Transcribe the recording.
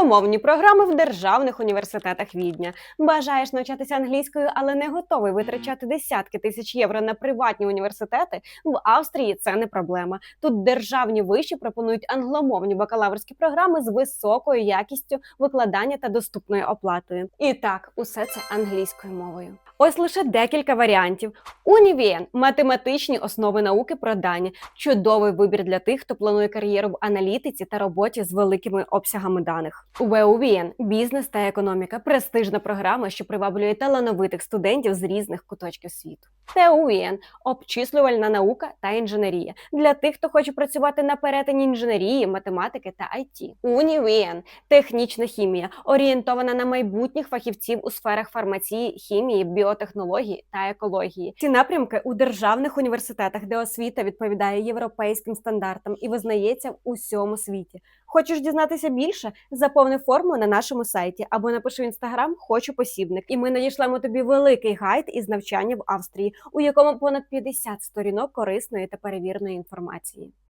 Англомовні програми в державних університетах Відня. Бажаєш навчатися англійською, але не готовий витрачати десятки тисяч євро на приватні університети. В Австрії це не проблема. Тут державні виші пропонують англомовні бакалаврські програми з високою якістю викладання та доступною оплатою. І так, усе це англійською мовою. Ось лише декілька варіантів. Унівієн математичні основи науки про дані. Чудовий вибір для тих, хто планує кар'єру в аналітиці та роботі з великими обсягами даних. ВУВІН бізнес та економіка престижна програма, що приваблює талановитих студентів з різних куточків світу. ТУВІН обчислювальна наука та інженерія для тих, хто хоче працювати на перетині інженерії, математики та IT. Унівієн технічна хімія, орієнтована на майбутніх фахівців у сферах фармації, хімії, біотехнології та екології. Ці напрямки у державних університетах, де освіта відповідає європейським стандартам і визнається в усьому світі. Хочеш дізнатися більше? Заповни форму на нашому сайті або напиши в інстаграм Хочу посібник, і ми надішлемо тобі великий гайд із навчання в Австрії, у якому понад 50 сторінок корисної та перевірної інформації.